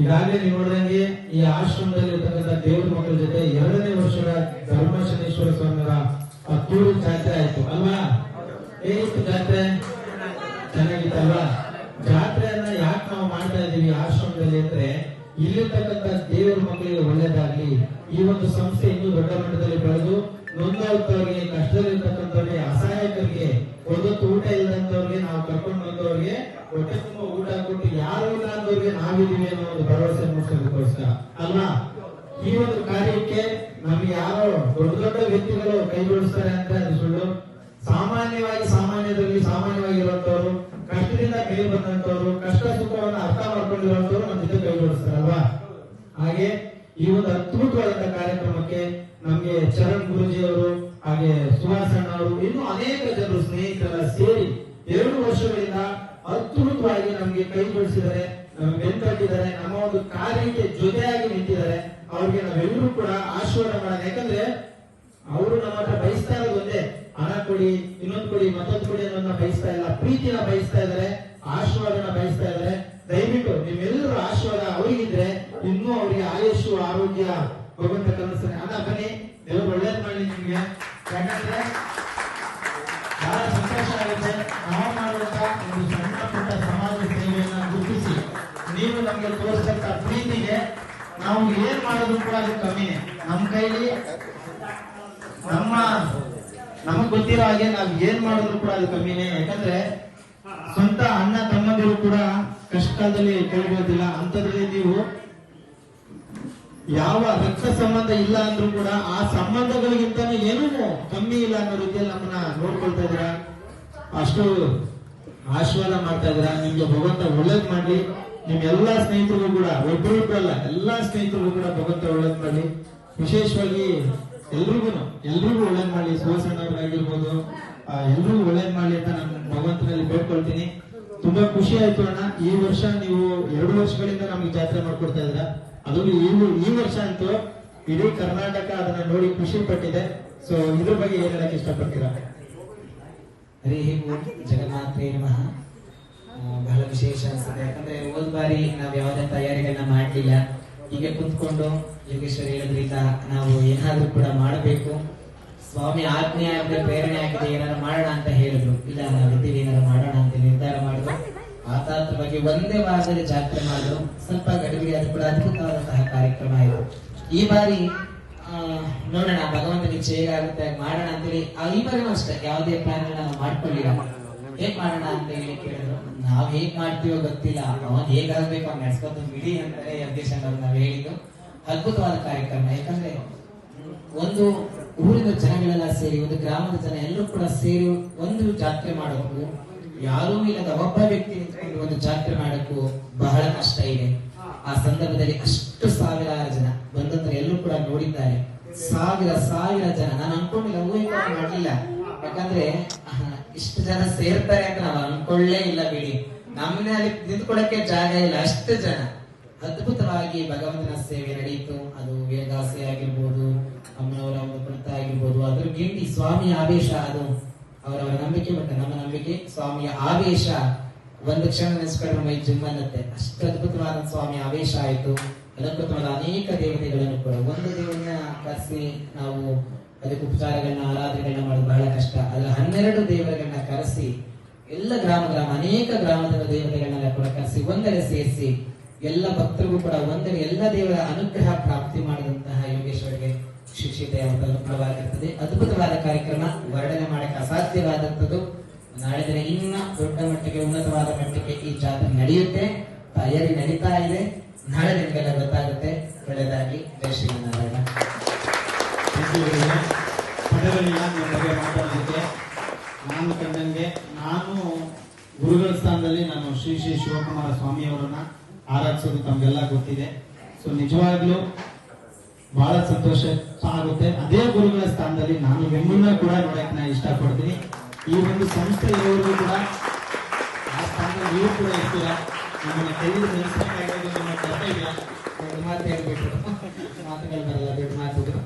ಈಗಾಗಲೇ ನೀವು ನೋಡಿದಂಗೆ ಈ ಆಶ್ರಮದಲ್ಲಿ ಇರ್ತಕ್ಕಂಥ ದೇವ್ರ ಮಕ್ಕಳ ಜೊತೆ ಎರಡನೇ ವರ್ಷದ ಧರ್ಮಶನೇಶ್ವರ ಸ್ವಾಮಿಯವರ ಹತ್ತೂರು ಜಾತ್ರೆ ಆಯ್ತು, ಅಲ್ವಾ? ಏನಿತ್ತು ಜಾತ್ರೆ? ಚೆನ್ನಾಗಿತ್ತಲ್ವಾ? ಜಾತ್ರೆಯನ್ನ ಯಾಕೆ ನಾವು ಮಾಡ್ತಾ ಇದೀವಿ ಆಶ್ರಮದಲ್ಲಿ ಅಂದ್ರೆ, ಇಲ್ಲಿರ್ತಕ್ಕಂಥ ದೇವರ ಮಕ್ಕಳಿಗೆ ಒಳ್ಳೇದಾಗ್ಲಿ. ಈ ಒಂದು ಸಂಸ್ಥೆ ಇನ್ನೂ ದೊಡ್ಡ ಮಟ್ಟದಲ್ಲಿ ಬೆಳೆದು ನೊಂದವರಿಗೆ ಕಷ್ಟದಲ್ಲಿರ್ತಕ್ಕಂಥವ್ರಿಗೆ, ಅಸಹಾಯಕರಿಗೆ, ಒಂದೊತ್ತು ಊಟ ಇಲ್ಲದಂತವ್ರಿಗೆ ನಾವು ಕರ್ಕೊಂಡು ಬಂದವ್ರಿಗೆ, ಹೊಟ್ಟೆ ತುಂಬ ಊಟ ಕೊಟ್ಟು ಯಾರು ಇಲ್ಲ ಅಂದವ್ರಿಗೆ ನಾವಿದೀವಿ ಅನ್ನೋ ಅಲ್ವಾ? ಈ ಒಂದು ಕಾರ್ಯಕ್ಕೆ ನಮ್ಗೆ ಯಾರೋ ದೊಡ್ಡ ದೊಡ್ಡ ವ್ಯಕ್ತಿಗಳು ಕೈ ಬಿಡಿಸ್ತಾರೆ ಅಂತ ಅದು ಸುಳ್ಳು. ಸಾಮಾನ್ಯವಾಗಿ ಸಾಮಾನ್ಯದಲ್ಲಿ ಸಾಮಾನ್ಯವಾಗಿರುವಂತವ್ರು ಕಷ್ಟದಿಂದ ಕೈ ಬಂದಂತವ್ರು ಕಷ್ಟ ಸುಖವನ್ನು ಅರ್ಥ ಮಾಡ್ಕೊಂಡಿರುವಂತವ್ರು ನಮ್ಮ ಜೊತೆ ಕೈ ಜೋಡಿಸ್ತಾರಲ್ವಾ ಹಾಗೆ ಈ ಒಂದು ಅದ್ಭುತವಾದಂತ ಕಾರ್ಯಕ್ರಮಕ್ಕೆ ನಮ್ಗೆ ಚರಣ್ ಗುರುಜಿ ಅವರು ಹಾಗೆ ಸುಹಾಸಣ್ಣ ಅವರು ಇನ್ನೂ ಅನೇಕ ಜನರು ಸ್ನೇಹಿತರ ಸೇರಿ ಎರಡು ವರ್ಷಗಳಿಂದ ಅದ್ಭುತವಾಗಿ ನಮ್ಗೆ ಕೈ ಜೋಡಿಸಿದ್ದಾರೆ ನಮ್ಮ ಒಂದು ಕಾರ್ಯಕ್ಕೆ ಜೊತೆಯಾಗಿ ನಿಂತಿದ್ದಾರೆ. ಅವ್ರಿಗೆ ನಾವೆಲ್ಲರೂ ಕೂಡ ಆಶೀರ್ವಾದ ಮಾಡೋಣ. ಯಾಕಂದ್ರೆ ಅವರು ನಮ್ಮ ಹತ್ರ ಬಯಸ್ತಾ ಇರೋದು ಹಣ ಕೊಡಿ, ಇನ್ನೊಂದು ಕೊಡಿ, ಮತ್ತೊಂದು ಕೊಡಿ ಅನ್ನೋದನ್ನ ಬಯಸ್ತಾ ಇಲ್ಲ. ಪ್ರೀತಿನ ಬಯಸ್ತಾ ಇದಾರೆ ಆಶೀರ್ವಾದನ ಬಯಸ್ತಾ ಇದಾರೆ ದಯವಿಟ್ಟು ನಿಮ್ಮೆಲ್ಲರೂ ಆಶೀರ್ವಾದ ಅವರಿಗಿದ್ರೆ ಇನ್ನೂ ಅವರಿಗೆ ಆಯುಷು ಆರೋಗ್ಯ, ಭಗವಂತ ಕಲಿಸ್ತಾನೆ. ಅದ ಬನ್ನಿ, ಎಲ್ಲ ಒಳ್ಳೇದ್ ಮಾಡಿ ನಿಮ್ಗೆ. ಯಾಕಂದ್ರೆ ಬಹಳ ಸಂತೋಷ ಆಗುತ್ತೆ. ನಾವು ಮಾಡುವಂತ ನೀವು ನಮ್ಗೆ ತೋರಿಸಂತ ಪ್ರೀತಿಗೆ, ನಾವು ಏನ್ ಮಾಡೋದು ಕೂಡ ಅದು ಕಮ್ಮಿನೇ. ನಮ್ಮ ಕೈಲಿ ನಮ್ಮ, ನಮಗ್ ಗೊತ್ತಿರೋ ಹಾಗೆ ನಾವ್ ಏನ್ ಮಾಡಿದ್ರು ಕೂಡ ಅದು ಕಮ್ಮಿನೇ. ಯಾಕಂದ್ರೆ ಸ್ವಂತ ಅಣ್ಣ ತಮ್ಮಂದಿರು ಕೂಡ ಕಷ್ಟದಲ್ಲಿ ಕೇಳ್ಬೋದಿಲ್ಲ. ಅಂತದ್ರಲ್ಲಿ ನೀವು ಯಾವ ರಕ್ತ ಸಂಬಂಧ ಇಲ್ಲ ಅಂದ್ರೂ ಕೂಡ ಆ ಸಂಬಂಧಗಳಿಗಿಂತ ಏನೂ ಕಮ್ಮಿ ಇಲ್ಲ ಅನ್ನೋ ರೀತಿಯಲ್ಲಿ ನಮ್ಮನ್ನ ನೋಡ್ಕೊಳ್ತಾ ಇದ್ರ ಅಷ್ಟು ಆಶೀರ್ವಾದ ಮಾಡ್ತಾ ಇದ್ರ ನಿಮ್ಗೆ ಭಗವಂತ ಒಳ್ಳೇದ್ ಮಾಡ್ಲಿ. ನಿಮ್ ಎಲ್ಲಾ ಸ್ನೇಹಿತರಿಗೂ ಕೂಡ ಒಬ್ರು ಇಬ್ಬರಲ್ಲ ಎಲ್ಲಾ ಸ್ನೇಹಿತರಿಗೂ ಕೂಡ ಭಗವಂತ ಒಳ್ಳೇದ್ ಮಾಡಿ ವಿಶೇಷವಾಗಿ ಎಲ್ರಿಗೂ ಎಲ್ರಿಗೂ ಒಳ್ಳೇದ್ ಮಾಡಿ ಸುವಸಣ್ಣವ್ರಿಗಾಗಿರ್ಬೋದು ಎಲ್ರಿಗೂ ಒಳ್ಳೇದ್ ಮಾಡಿ ಅಂತ ನಾನು ಭಗವಂತನಲ್ಲಿ ಬೇಡ್ಕೊಳ್ತೀನಿ. ತುಂಬಾ ಖುಷಿ ಆಯ್ತು ಅಣ್ಣ. ಈ ವರ್ಷ ನೀವು ಎರಡು ವರ್ಷಗಳಿಂದ ನಮ್ಗೆ ಜಾತ್ರೆ ಮಾಡ್ಕೊಡ್ತಾ ಇದ್ದೀರಾ. ಅದನ್ನು ಈ ಈ ವರ್ಷ ಅಂತೂ ಇಡೀ ಕರ್ನಾಟಕ ಅದನ್ನ ನೋಡಿ ಖುಷಿ ಪಟ್ಟಿದೆ. ಸೊ ಇದ್ರ ಬಗ್ಗೆ ಏನ್ ಹೇಳಕ್ ಇಷ್ಟಪಡ್ತೀರಾ? ಹರಿ ಓಂ ಜಗನ್ನಾಥೇ ನಮಃ. ಬಹಳ ವಿಶೇಷ ಅನ್ಸುತ್ತೆ. ಯಾಕಂದ್ರೆ ಹೋದ ಬಾರಿ ನಾವ್ ಯಾವುದೇ ತಯಾರಿಗಳನ್ನ ಮಾಡ್ಲಿಲ್ಲ. ಹೀಗೆ ಕುತ್ಕೊಂಡು ಯೋಗೇಶ್ವರ ಹೇಳಿದ್ರಿಂದ ನಾವು ಏನಾದ್ರೂ ಕೂಡ ಮಾಡಬೇಕು. ಸ್ವಾಮಿ ಆಜ್ಞೆ ಆಗಿದೆ ಪ್ರೇರಣೆ ಆಗಿದೆ ಏನಾರು ಮಾಡೋಣ ಅಂತ ಹೇಳಿದ್ರು. ಇಲ್ಲ ನಾವಿದ್ದೀವಿ ಏನಾದ್ರು ಮಾಡೋಣ ಅಂತ ನಿರ್ಧಾರ ಮಾಡಿದ್ರು. ಆತಾತ್ರ ಬಗ್ಗೆ ಒಂದೇ ವಾರದಲ್ಲಿ ಜಾತ್ರೆ ಮಾಡಿದ್ರು. ಸ್ವಲ್ಪ ಗಡಿಬಿಡಿ ಅದು ಕೂಡ ಅದ್ಭುತವಾದಂತಹ ಕಾರ್ಯಕ್ರಮ ಇದು. ಈ ಬಾರಿ ನೋಡೋಣ, ಭಗವಂತನಿಗೆ ಚೇಗಾಗುತ್ತೆ ಮಾಡೋಣ ಅಂತೇಳಿ ಈ ಬಾರಿ ಅಷ್ಟೇ, ಯಾವುದೇ ಪ್ಲಾನ್ ನಾವು ಹೇಗ್ ಮಾಡೋಣ ಅಂತ ಹೇಳಿ ಕೇಳಿದ್ರು. ನಾವ್ ಹೇಗ್ ಮಾಡ್ತೀವೋ ಗೊತ್ತಿಲ್ಲ. ಅವನ್ ಹೇಗಾಗ್ಬೇಕು ಅವ್ನ್ ನಡ್ಸ್ಕೊಂಡು ಬಿಡಿ ಯಜ್ಞೇಶ್ ಅವ್ರು ನಾವ್ ಹೇಳಿದ್ದು. ಅದ್ಭುತವಾದ ಕಾರ್ಯಕ್ರಮ. ಯಾಕಂದ್ರೆ ಒಂದು ಊರಿನ ಜನಗಳೆಲ್ಲ ಸೇರಿ, ಒಂದು ಗ್ರಾಮದ ಜನ ಎಲ್ಲರೂ ಕೂಡ ಸೇರಿ ಒಂದು ಜಾತ್ರೆ ಮಾಡೋಕ್ಕೂ ಯಾರೂ ಇಲ್ಲದ ಒಬ್ಬ ವ್ಯಕ್ತಿ ನಿಂತ್ಕೊಂಡು ಒಂದು ಜಾತ್ರೆ ಮಾಡಕ್ಕೂ ಬಹಳ ಕಷ್ಟ ಇದೆ. ಆ ಸಂದರ್ಭದಲ್ಲಿ ಅಷ್ಟು ಸಾವಿರಾರು ಜನ ಬಂದಂದ್ರೆ ಎಲ್ಲರೂ ಕೂಡ ನೋಡಿದ್ದಾರೆ. ಸಾವಿರ ಸಾವಿರ ಜನ. ನಾನು ಅನ್ಕೊಂಡಿಲ್ಲ, ಊಹೆ ಮಾಡಲಿಲ್ಲ. ಯಾಕಂದ್ರೆ ಇಷ್ಟು ಜನ ಸೇರ್ತಾರೆ ಅಂತ ನಾವು ಅನ್ಕೊಳ್ಳೇ ಇಲ್ಲ ಬಿಡಿ. ನಮ್ಮನೆ ಅಲ್ಲಿ ನಿಂತ್ಕೊಳ್ಳಕ್ಕೆ ಜಾಗ ಇಲ್ಲ, ಅಷ್ಟು ಜನ. ಅದ್ಭುತವಾಗಿ ಭಗವಂತನ ಸೇವೆ ನಡೆಯಿತು ಅದು ವೇದಾಸೆ ಆಗಿರ್ಬೋದು, ಅಮ್ಮನವರ ಒಂದು ಕೃತ ಆಗಿರ್ಬೋದು, ಅದ್ರ ಗಿಂಡಿ ಸ್ವಾಮಿಯ ಆವೇಶ ಅದು. ಅವರವರ ನಂಬಿಕೆ ಮತ್ತೆ ನಮ್ಮ ನಂಬಿಕೆ ಸ್ವಾಮಿಯ ಆವೇಶ. ಒಂದು ಕ್ಷಣ ನೆನೆಸ್ಕೊಂಡ್ರೆ ಮೈ ಜಿಮ್ ಅನ್ನತ್ತೆ. ಅಷ್ಟು ಅದ್ಭುತವಾದ ಸ್ವಾಮಿ ಆವೇಶ ಆಯಿತು. ಅದ್ಭುತವಾದ ಅನೇಕ ದೇವತೆಗಳನ್ನು ಕೂಡ ಒಂದು ದೇವನ ಕರೆಸಿ ನಾವು ಅದಕ್ಕೆ ಉಪಚಾರಗಳನ್ನ, ಆರಾಧನೆಗಳನ್ನ ಮಾಡೋದು ಬಹಳ ಕಷ್ಟ. ಅದರ ಹನ್ನೆರಡು ದೇವರುಗಳನ್ನ ಕರೆಸಿ, ಎಲ್ಲ ಗ್ರಾಮ ಗ್ರಾಮ, ಅನೇಕ ಗ್ರಾಮದ ದೇವತೆಗಳನ್ನೆಲ್ಲ ಕೂಡ ಕರೆಸಿ, ಒಂದೆಡೆ ಸೇರಿಸಿ, ಎಲ್ಲ ಭಕ್ತರಿಗೂ ಕೂಡ ಒಂದೆಡೆ ಎಲ್ಲ ದೇವರ ಅನುಗ್ರಹ ಪ್ರಾಪ್ತಿ ಮಾಡಿದಂತಹ ಯೋಗೇಶ್ವರಿಗೆ ಶಿಕ್ಷಿತ ಅನುಕೂಲವಾಗಿರ್ತದೆ. ಅದ್ಭುತವಾದ ಕಾರ್ಯಕ್ರಮ. ವರ್ಣನೆ ಮಾಡಕ್ಕೆ ಅಸಾಧ್ಯವಾದಂಥದ್ದು. ನಾಳೆ ದಿನ ಇನ್ನ ದೊಡ್ಡ ಮಟ್ಟಿಗೆ, ಉನ್ನತವಾದ ಮಟ್ಟಕ್ಕೆ ಈ ಜಾತ್ರೆ ನಡೆಯುತ್ತೆ. ತಯಾರಿ ನಡೀತಾ ಇದೆ. ನಾಳೆ ನಿಮಗೆಲ್ಲ ಗೊತ್ತಾಗುತ್ತೆ. ಒಳ್ಳೆಯದಾಗಿ ಜಯ ಶ್ರೀನಾರಾಯಣ ಪದಗಳಿಲ್ಲ ನಿಮ್ಮ ಬಗ್ಗೆ ಮಾತಾಡೋದಕ್ಕೆ ನಾನು ಕಂಡಂಗೆ ನಾನು ಗುರುಗಳ ಸ್ಥಾನದಲ್ಲಿ ನಾನು ಶ್ರೀ ಶ್ರೀ ಶಿವಕುಮಾರ ಸ್ವಾಮಿ ಅವರನ್ನ ಆರಾಧಿಸೋದು ತಮಗೆಲ್ಲ ಗೊತ್ತಿದೆ. ಸೊ ನಿಜವಾಗ್ಲೂ ಬಹಳ ಸಂತೋಷ ಆಗುತ್ತೆ. ಅದೇ ಗುರುಗಳ ಸ್ಥಾನದಲ್ಲಿ ನಾನು ನಿಮ್ಮನ್ನ ಕೂಡ ನೋಡಕ್ ನಾನು ಇಷ್ಟಪಡ್ತೀನಿ. ಈ ಒಂದು ಸಂಸ್ಥೆ ಇರೋರು ಕೂಡ, ಆ ಸ್ಥಾನದಲ್ಲಿ ನೀವು ಕೂಡ ಇರ್ತೀರಾ. ನಮ್ಮನ್ನ ಕೈಯಲ್ಲಿ ನೆನೆಸಬೇಕಾಗೋದು ನಿಮ್ಮ ಕರ್ತವ್ಯ. ಮಾತು ಹೇಳ್ಬಿಟ್ರು. ಮಾತುಗಳು ಬರಲ್ಲ, ದೊಡ್ಡ ಮಾತುಗಳು